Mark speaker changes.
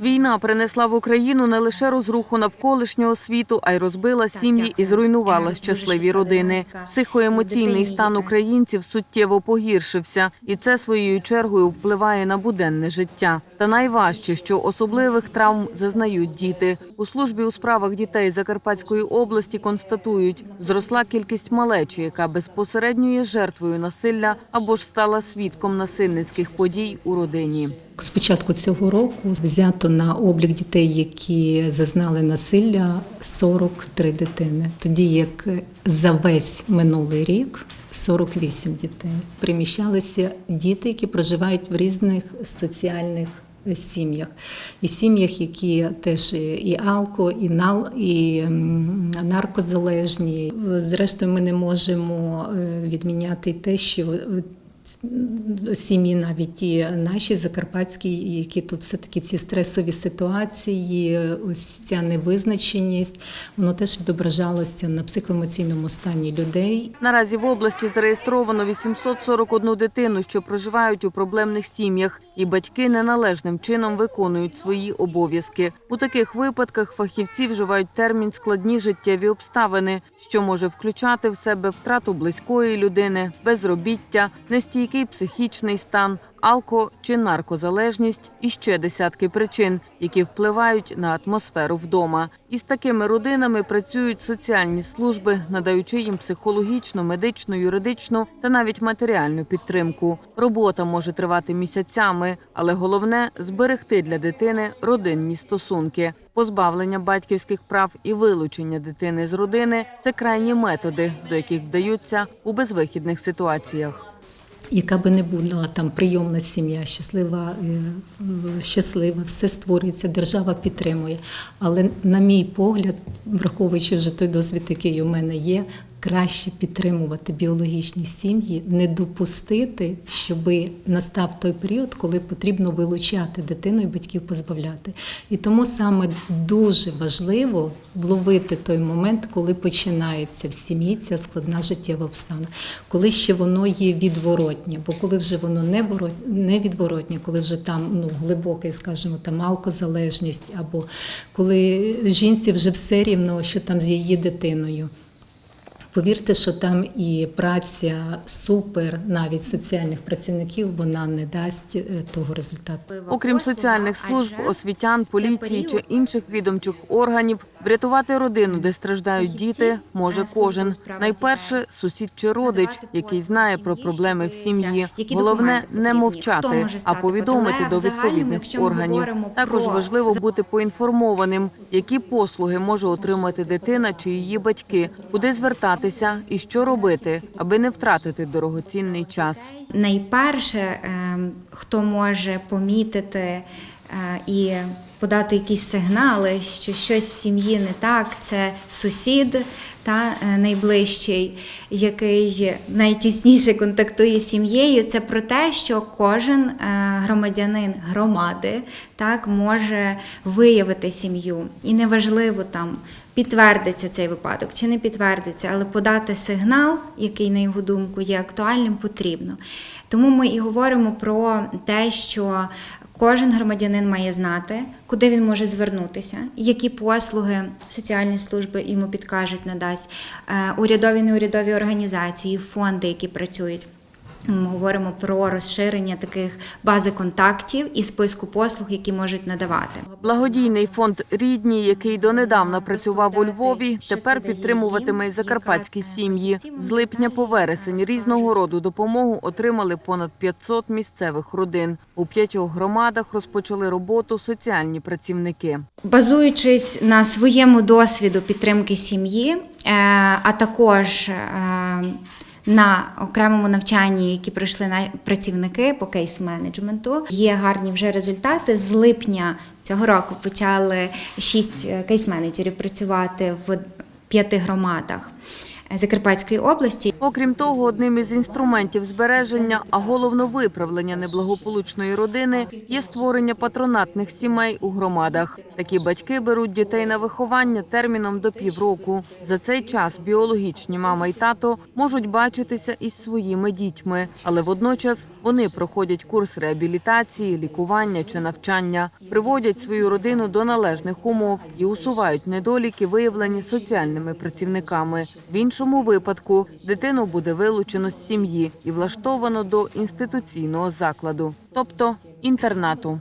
Speaker 1: Війна принесла в Україну не лише розруху навколишнього світу, а й розбила сім'ї і зруйнувала щасливі родини. Психоемоційний стан українців суттєво погіршився, і це своєю чергою впливає на буденне життя. Та найважче, що особливих травм зазнають діти. У службі у справах дітей Закарпатської області констатують, зросла кількість малечі, яка безпосередньо є жертвою насилля або ж стала свідком насильницьких подій у родині.
Speaker 2: З початку цього року взято на облік дітей, які зазнали насилля, 43 дитини. Тоді як за весь минулий рік 48 дітей. Приміщалися діти, які проживають в різних соціальних сім'ях. І сім'ях, які теж і алко, і нал, і наркозалежні. Зрештою, ми не можемо е, відміняти те, що сім'ї, навіть і наші закарпатські, які тут все таки ці стресові ситуації, ось ця невизначеність, воно теж відображалося на психоемоційному стані людей.
Speaker 1: Наразі в області зареєстровано 841 дитину, що проживають у проблемних сім'ях, і батьки неналежним чином виконують свої обов'язки. У таких випадках фахівці вживають термін складні життєві обставини, що може включати в себе втрату близької людини, безробіття, нестійкий психічний стан. Алко чи наркозалежність і ще десятки причин, які впливають на атмосферу вдома. Із такими родинами працюють соціальні служби, надаючи їм психологічну, медичну, юридичну та навіть матеріальну підтримку. Робота може тривати місяцями, але головне зберегти для дитини родинні стосунки. Позбавлення батьківських прав і вилучення дитини з родини це крайні методи, до яких вдаються у безвихідних ситуаціях.
Speaker 2: Яка би не була там прийомна сім'я, щаслива, е, щаслива, все створюється, держава підтримує. Але, на мій погляд, враховуючи вже той досвід, який у мене є, краще підтримувати біологічні сім'ї, не допустити, щоб настав той період, коли потрібно вилучати дитину і батьків позбавляти. І тому саме дуже важливо вловити той момент, коли починається в сім'ї ця складна життєва обстана, коли ще воно є відворотнє, бо коли вже воно не ворот- не відворотнє, коли вже там ну глибоке, скажімо, там алкозалежність, або коли жінці вже все рівно, що там з її дитиною. Повірте, що там і праця супер, навіть соціальних працівників, вона не дасть е, того результату.
Speaker 1: Окрім соціальних служб, освітян, поліції чи інших відомчих органів, врятувати родину, де страждають діти, може кожен. Найперше сусід чи родич, який знає про проблеми в сім'ї. Головне не мовчати, а повідомити до відповідних органів. Також важливо бути поінформованим, які послуги може отримати дитина чи її батьки, куди звертатися і що робити, аби не втратити дорогоцінний час.
Speaker 3: найперше, ем, хто може помітити е, і подати якісь сигнали, що щось в сім'ї не так, це сусід та е, найближчий, який найтісніше контактує з сім'єю. Це про те, що кожен е, громадянин громади так може виявити сім'ю, і неважливо там. Підтвердиться цей випадок чи не підтвердиться, але подати сигнал, який, на його думку, є актуальним, потрібно. Тому ми і говоримо про те, що кожен громадянин має знати, куди він може звернутися, які послуги соціальні служби йому підкажуть, надасть, е, урядові неурядові організації, фонди, які працюють. Ми говоримо про розширення таких бази контактів і списку послуг, які можуть надавати.
Speaker 1: Благодійний фонд Рідні, який донедавна працював у Львові, тепер підтримуватиме й закарпатські сім'ї. З липня по вересень різного роду допомогу отримали понад 500 місцевих родин. У п'ятьох громадах розпочали роботу соціальні працівники.
Speaker 3: Базуючись на своєму досвіду підтримки сім'ї, е, а також е, на окремому навчанні, які пройшли на працівники по кейс-менеджменту, є гарні вже результати. З липня цього року почали шість е, кейс-менеджерів працювати в п'яти громадах. Закарпатської області.
Speaker 1: Окрім того, одним із інструментів збереження, а головно виправлення неблагополучної родини є створення патронатних сімей у громадах. Такі батьки беруть дітей на виховання терміном до півроку. За цей час біологічні мама і тато можуть бачитися із своїми дітьми, але водночас вони проходять курс реабілітації, лікування чи навчання, приводять свою родину до належних умов і усувають недоліки, виявлені соціальними працівниками. В іншому випадку дитину буде вилучено з сім'ї і влаштовано до інституційного закладу, тобто інтернату.